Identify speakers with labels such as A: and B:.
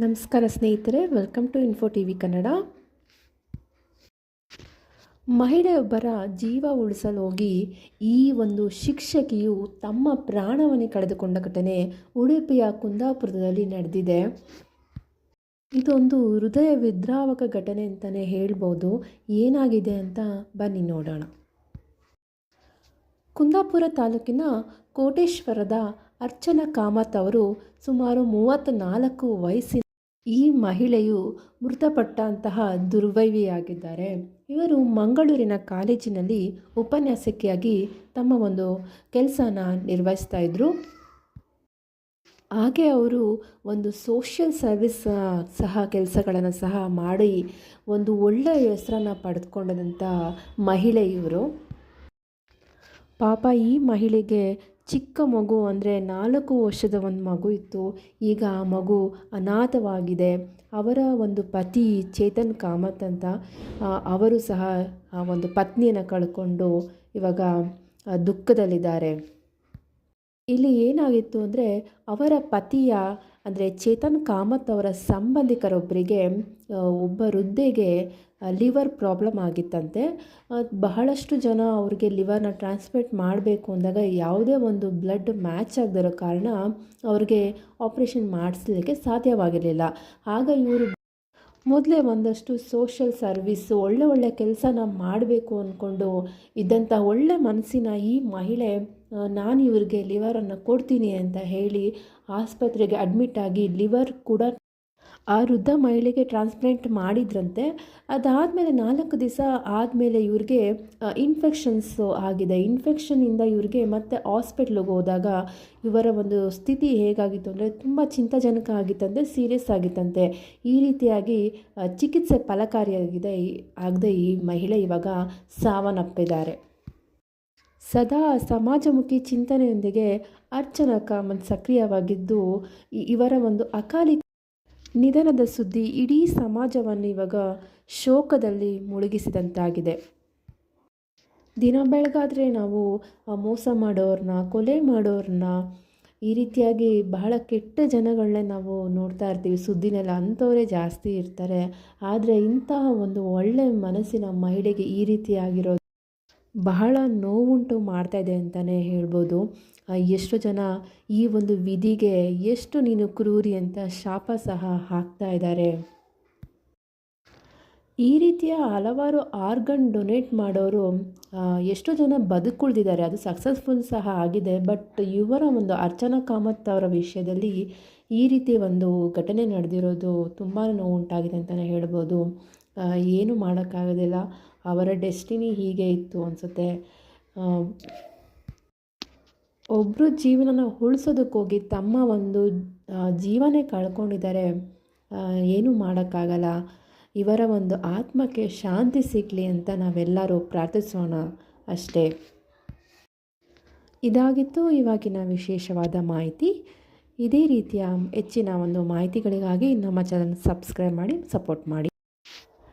A: ನಮಸ್ಕಾರ ಸ್ನೇಹಿತರೆ welcome to info T V Kannada ಮಹಿಳೆಯೊಬ್ಬರ ಜೀವ ಉಳಿಸಲು ಹೋಗಿ ಈ ಒಂದು ಶಿಕ್ಷಕಿಯು ತಮ್ಮ ಪ್ರಾಣವನ್ನೇ ಕಳೆದುಕೊಂಡ ಘಟನೆ ಉಡುಪಿಯ ಕುಂದಾಪುರದಲ್ಲಿ ನಡೆದಿದೆ. ಇದೊಂದು ಹೃದಯ ವಿದ್ರಾವಕ ಘಟನೆ ಅಂತಲೇ ಹೇಳ್ಬೋದು. ಏನಾಗಿದೆ ಅಂತ ಬನ್ನಿ ನೋಡೋಣ. ಕುಂದಾಪುರ ತಾಲೂಕಿನ ಕೋಟೇಶ್ವರದ ಅರ್ಚನಾ ಕಾಮತ್ ಅವರು ಸುಮಾರು ಮೂವತ್ತ್ನಾಲ್ಕು ವಯಸ್ಸಿನ ಈ ಮಹಿಳೆಯು ಮೃತಪಟ್ಟಂತಹ ದುರ್ವೈವಿಯಾಗಿದ್ದಾರೆ. ಇವರು ಮಂಗಳೂರಿನ ಕಾಲೇಜಿನಲ್ಲಿ ಉಪನ್ಯಾಸಕಿಯಾಗಿ ತಮ್ಮ ಒಂದು ಕೆಲಸನ ನಿರ್ವಹಿಸ್ತಾ ಇದ್ದರು ಹಾಗೆ ಅವರು ಒಂದು ಸೋಷಿಯಲ್ ಸರ್ವಿಸ್ ಸಹ ಕೆಲಸಗಳನ್ನು ಸಹ ಮಾಡಿ ಒಂದು ಒಳ್ಳೆಯ ಹೆಸರನ್ನು ಪಡೆದುಕೊಂಡಂಥ ಮಹಿಳೆ ಇವರು. ಪಾಪ ಈ ಮಹಿಳೆಗೆ ಚಿಕ್ಕ ಮಗು ಅಂದರೆ ನಾಲ್ಕು ವರ್ಷದ ಒಂದು ಮಗು ಇತ್ತು. ಈಗ ಆ ಮಗು ಅನಾಥವಾಗಿದೆ. ಅವರ ಒಂದು ಪತಿ ಚೇತನ್ ಕಾಮತ್ ಅಂತ ಅವರು ಸಹ ಆ ಒಂದು ಪತ್ನಿಯನ್ನು ಕಳ್ಕೊಂಡು ಇವಾಗ ದುಃಖದಲ್ಲಿದ್ದಾರೆ. ಇಲ್ಲಿ ಏನಾಗಿತ್ತು ಅಂದರೆ, ಅವರ ಪತಿಯ, ಅಂದರೆ ಚೇತನ್ ಕಾಮತ್ ಅವರ ಸಂಬಂಧಿಕರೊಬ್ಬರಿಗೆ ಒಬ್ಬ ವೃದ್ಧೆಗೆ ಲಿವರ್ ಪ್ರಾಬ್ಲಮ್ ಆಗಿತ್ತಂತೆ. ಬಹಳಷ್ಟು ಜನ ಅವ್ರಿಗೆ ಲಿವರ್ನ ಟ್ರಾನ್ಸ್ಪ್ಲೇಟ್ ಮಾಡಬೇಕು ಅಂದಾಗ ಯಾವುದೇ ಒಂದು ಬ್ಲಡ್ ಮ್ಯಾಚ್ ಆಗದಿರೋ ಕಾರಣ ಅವ್ರಿಗೆ ಆಪ್ರೇಷನ್ ಮಾಡಿಸ್ಲಿಕ್ಕೆ ಸಾಧ್ಯವಾಗಿರಲಿಲ್ಲ. ಆಗ ಇವರು ಮೊದಲೇ ಒಂದಷ್ಟು ಸೋಷಿಯಲ್ ಸರ್ವಿಸ್, ಒಳ್ಳೆ ಒಳ್ಳೆ ಕೆಲಸನ ಮಾಡಬೇಕು ಅಂದ್ಕೊಂಡು ಇದ್ದಂಥ ಒಳ್ಳೆ ಮನಸ್ಸಿನ ಈ ಮಹಿಳೆ ನಾನು ಇವ್ರಿಗೆ ಲಿವರನ್ನು ಕೊಡ್ತೀನಿ ಅಂತ ಹೇಳಿ ಆಸ್ಪತ್ರೆಗೆ ಅಡ್ಮಿಟ್ ಆಗಿ ಲಿವರ್ ಕೂಡ ಆ ವೃದ್ಧ ಮಹಿಳೆಗೆ ಟ್ರಾನ್ಸ್ಪ್ಲಾಂಟ್ ಮಾಡಿದ್ರಂತೆ. ಅದಾದಮೇಲೆ ನಾಲ್ಕು ದಿವಸ ಆದಮೇಲೆ ಇವ್ರಿಗೆ ಇನ್ಫೆಕ್ಷನ್ಸು ಆಗಿದೆ. ಇನ್ಫೆಕ್ಷನಿಂದ ಇವ್ರಿಗೆ ಮತ್ತೆ ಹಾಸ್ಪಿಟ್ಲಿಗೆ ಹೋದಾಗ ಇವರ ಒಂದು ಸ್ಥಿತಿ ಹೇಗಾಗಿತ್ತು ಅಂದರೆ ತುಂಬ ಚಿಂತಾಜನಕ ಆಗಿತ್ತಂದರೆ ಸೀರಿಯಸ್ ಆಗಿತ್ತಂತೆ. ಈ ರೀತಿಯಾಗಿ ಚಿಕಿತ್ಸೆ ಫಲಕಾರಿಯಾಗಿದೆ. ಆಗದೆ ಈ ಮಹಿಳೆ ಇವಾಗ ಸಾವನ್ನಪ್ಪಿದ್ದಾರೆ. ಸದಾ ಸಮಾಜಮುಖಿ ಚಿಂತನೆಯೊಂದಿಗೆ ಅರ್ಚನಾ ಕಾಮತ್ ಸಕ್ರಿಯವಾಗಿದ್ದು ಇವರ ಒಂದು ಅಕಾಲಿ ನಿಧನದ ಸುದ್ದಿ ಇಡೀ ಸಮಾಜವನ್ನು ಇವಾಗ ಶೋಕದಲ್ಲಿ ಮುಳುಗಿಸಿದಂತಾಗಿದೆ. ದಿನ ಬೆಳಗಾದರೆ ನಾವು ಮೋಸ ಮಾಡೋರನ್ನ ಕೊಲೆ ಮಾಡೋರನ್ನ ಈ ರೀತಿಯಾಗಿ ಬಹಳ ಕೆಟ್ಟ ಜನಗಳನ್ನೇ ನಾವು ನೋಡ್ತಾ ಇರ್ತೀವಿ. ಸುದ್ದಿನೆಲ್ಲ ಅಂಥವರೇ ಜಾಸ್ತಿ ಇರ್ತಾರೆ. ಆದರೆ ಇಂತಹ ಒಂದು ಒಳ್ಳೆಯ ಮನಸ್ಸಿನ ಮಹಿಳೆಗೆ ಈ ರೀತಿಯಾಗಿರೋದು ಬಹಳ ನೋವುಂಟು ಮಾಡ್ತಾ ಇದೆ ಅಂತಲೇ ಹೇಳ್ಬೋದು. ಎಷ್ಟು ಜನ ಈ ಒಂದು ವಿಧಿಗೆ ಎಷ್ಟು ನೀನು ಕ್ರೂರಿ ಅಂತ ಶಾಪ ಸಹ ಹಾಕ್ತಾ ಇದ್ದಾರೆ. ಈ ರೀತಿಯ ಹಲವಾರು ಆರ್ಗನ್ ಡೊನೇಟ್ ಮಾಡೋರು ಎಷ್ಟೋ ಜನ ಬದುಕುಳಿದಿದ್ದಾರೆ. ಅದು ಸಕ್ಸಸ್ಫುಲ್ ಸಹ ಆಗಿದೆ, ಬಟ್ ಇವರ ಒಂದು ಅರ್ಚನಾ ಕಾಮತ್ ಅವರ ವಿಷಯದಲ್ಲಿ ಈ ರೀತಿ ಒಂದು ಘಟನೆ ನಡೆದಿರೋದು ತುಂಬಾ ನೋವುಂಟಾಗಿದೆ ಅಂತಲೇ ಹೇಳ್ಬೋದು. ಏನು ಮಾಡೋಕ್ಕಾಗೋದಿಲ್ಲ. ಅವರ ಡೆಸ್ಟಿನಿ ಹೀಗೆ ಇತ್ತು ಅನಿಸುತ್ತೆ. ಒಬ್ಬರು ಜೀವನನ ಉಳಿಸೋದಕ್ಕೋಗಿ ತಮ್ಮ ಒಂದು ಜೀವನೇ ಕಳ್ಕೊಂಡಿದ್ದಾರೆ. ಏನೂ ಮಾಡೋಕ್ಕಾಗಲ್ಲ. ಇವರ ಒಂದು ಆತ್ಮಕ್ಕೆ ಶಾಂತಿ ಸಿಗಲಿ ಅಂತ ನಾವೆಲ್ಲರೂ ಪ್ರಾರ್ಥಿಸೋಣ ಅಷ್ಟೇ. ಇದಾಗಿತ್ತು ಇವಾಗಿನ ವಿಶೇಷವಾದ ಮಾಹಿತಿ. ಇದೇ ರೀತಿಯ ಹೆಚ್ಚಿನ ಒಂದು ಮಾಹಿತಿಗಳಿಗಾಗಿ ನಮ್ಮ ಚಾನಲ್ ಸಬ್ಸ್ಕ್ರೈಬ್ ಮಾಡಿ ಸಪೋರ್ಟ್ ಮಾಡಿ.